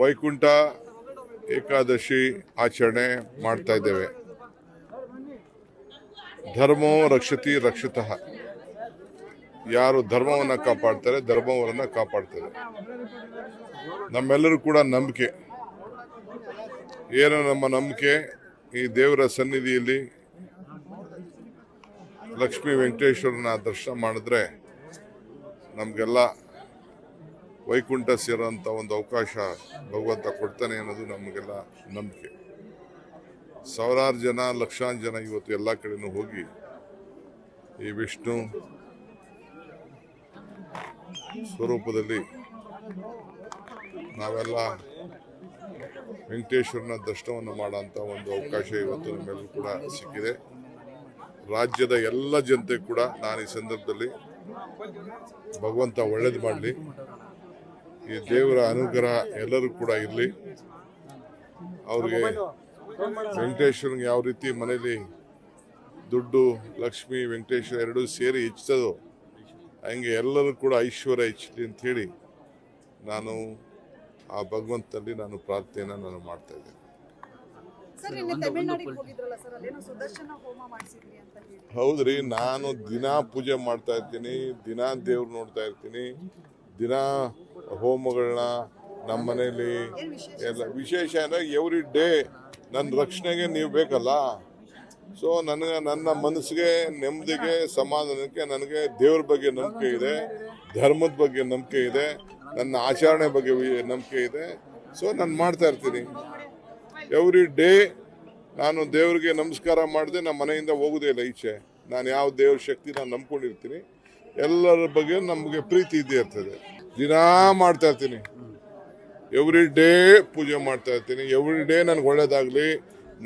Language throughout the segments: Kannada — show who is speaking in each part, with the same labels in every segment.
Speaker 1: ವೈಕುಂಠ ಏಕಾದಶಿ ಆಚರಣೆ ಮಾಡ್ತಾ ಇದ್ದೇವೆ. ಧರ್ಮೋ ರಕ್ಷತಿ ರಕ್ಷತಃ. ಯಾರು ಧರ್ಮವನ್ನ ಕಾಪಾಡ್ತಾರೆ ಧರ್ಮವರನ್ನ ಕಾಪಾಡ್ತಾರೆ. ನಮ್ಮೆಲ್ಲರೂ ಕೂಡ ನಂಬಿಕೆ. ಏನು ನಮ್ಮ ನಂಬಿಕೆ ಈ ದೇವರ ಸನ್ನಿಧಿಯಲ್ಲಿ ಲಕ್ಷ್ಮೀ ವೆಂಕಟೇಶ್ವರನ ದರ್ಶನ ಮಾಡಿದ್ರೆ ನಮಗೆಲ್ಲ ವೈಕುಂಠ ಸೇರೋಂಥ ಒಂದು ಅವಕಾಶ ಭಗವಂತ ಕೊಡ್ತಾನೆ ಅನ್ನೋದು ನಮಗೆಲ್ಲ ನಂಬಿಕೆ. ಸಾವಿರಾರು ಜನ, ಲಕ್ಷಾಂತರ ಜನ ಇವತ್ತು ಎಲ್ಲ ಕಡೆನೂ ಹೋಗಿ ಈ ವಿಷ್ಣು ಸ್ವರೂಪದಲ್ಲಿ ನಾವೆಲ್ಲ ವೆಂಕಟೇಶ್ವರನ ದರ್ಶನವನ್ನು ಮಾಡೋಂಥ ಒಂದು ಅವಕಾಶ ಇವತ್ತು ನಮ್ಮೆಲ್ಲರೂ ಕೂಡ ಸಿಕ್ಕಿದೆ. ರಾಜ್ಯದ ಎಲ್ಲ ಜನತೆ ಕೂಡ ನಾನು ಈ ಸಂದರ್ಭದಲ್ಲಿ ಭಗವಂತ ಒಳ್ಳೇದು ಮಾಡಲಿ. ಈ ದೇವರ ಅನುಗ್ರಹ ಎಲ್ಲರೂ ಕೂಡ ಇರಲಿ. ಅವ್ರಿಗೆ ವೆಂಕಟೇಶ್ವರನಿಗೆ ಯಾವ ರೀತಿ ಮನೇಲಿ ದುಡ್ಡು ಲಕ್ಷ್ಮಿ ವೆಂಕಟೇಶ್ವರ ಎರಡೂ ಸೇರಿ ಹೆಚ್ಚಿಸೋದು ಹಂಗೆ ಎಲ್ಲರೂ ಕೂಡ ಐಶ್ವರ್ಯ ಹೆಚ್ಚಲಿ ಅಂತ ಹೇಳಿ ನಾನು ಆ ಭಗವಂತನಲ್ಲಿ ನಾನು ಪ್ರಾರ್ಥನೆಯನ್ನು ನಾನು ಮಾಡ್ತಾ ಇದ್ದೇನೆ. ಹೌದ್ರಿ ನಾನು ದಿನಾ ಪೂಜೆ ಮಾಡ್ತಾ ಇರ್ತೀನಿ ದಿನಾ ದೇವ್ರು ನೋಡ್ತಾ ಇರ್ತೀನಿ ದಿನಾ ಹೋಮಗಳನ್ನ ನಮ್ಮ ಮನೇಲಿ ಎಲ್ಲ ವಿಶೇಷ ಅಂದರೆ ಎವ್ರಿ ಡೇ ನನ್ನ ರಕ್ಷಣೆಗೆ ನೀವು ಬೇಕಲ್ಲ. ಸೊ ನನಗೆ ನನ್ನ ಮನಸ್ಸಿಗೆ ನೆಮ್ಮದಿಗೆ ಸಮಾಧಾನಕ್ಕೆ ನನಗೆ ದೇವ್ರ ಬಗ್ಗೆ ನಂಬಿಕೆ ಇದೆ, ಧರ್ಮದ ಬಗ್ಗೆ ನಂಬಿಕೆ ಇದೆ, ನನ್ನ ಆಚರಣೆ ಬಗ್ಗೆ ನಂಬಿಕೆ ಇದೆ. ಸೊ ನಾನು ಮಾಡ್ತಾ ಇರ್ತೀನಿ. ಎವ್ರಿ ಡೇ ನಾನು ದೇವ್ರಿಗೆ ನಮಸ್ಕಾರ ಮಾಡದೆ ನಮ್ಮ ಮನೆಯಿಂದ ಹೋಗೋದೇ ಇಲ್ಲ ಈಚೆ. ನಾನು ಯಾವ ದೇವ್ರ ಶಕ್ತಿ ನಾನು ನಂಬ್ಕೊಂಡಿರ್ತೀನಿ. ಎಲ್ಲರ ಬಗ್ಗೆ ನಮಗೆ ಪ್ರೀತಿ ಇದ್ದೇ ಇರ್ತದೆ. ದಿನಾ ಮಾಡ್ತಾ ಇರ್ತೀನಿ. ಎವ್ರಿ ಡೇ ಪೂಜೆ ಮಾಡ್ತಾ ಇರ್ತೀನಿ. ಎವ್ರಿ ಡೇ ನನಗೆ ಒಳ್ಳೇದಾಗಲಿ,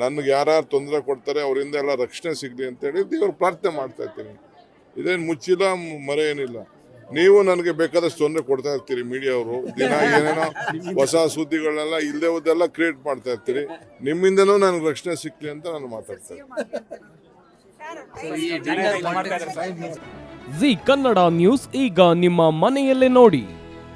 Speaker 1: ನನಗೆ ಯಾರ್ಯಾರು ತೊಂದರೆ ಕೊಡ್ತಾರೆ, ಅವರಿಂದ ಎಲ್ಲ ರಕ್ಷಣೆ ಸಿಗಲಿ ಅಂತೇಳಿ ದೇವ್ರ ಪ್ರಾರ್ಥನೆ ಮಾಡ್ತಾ ಇರ್ತೀನಿ. ಇದೇನು ಮುಚ್ಚಿಲ್ಲ, ಮರೆ ಏನಿಲ್ಲ. ನೀವು ನನಗೆ ಬೇಕಾದಷ್ಟು ತೊಂದರೆ ಕೊಡ್ತಾ ಇರ್ತೀರಿ, ಮೀಡಿಯಾವರು. ದಿನ ಏನೇನೋ ಹೊಸ ಸುದ್ದಿಗಳನ್ನೆಲ್ಲ ಇಲ್ಲದೇ ಹೋದೆಲ್ಲ ಕ್ರಿಯೇಟ್ ಮಾಡ್ತಾ ಇರ್ತೀರಿ. ನಿಮ್ಮಿಂದನೂ ನನಗೆ ರಕ್ಷಣೆ ಸಿಕ್ಲಿ ಅಂತ ನಾನು ಮಾತಾಡ್ತೇನೆ
Speaker 2: ಜಿ ಕನ್ನಡ ನ್ಯೂಸ್ ಈಗ ನಿಮ್ಮ ಮನೆಯಲ್ಲೇ ನೋಡಿ.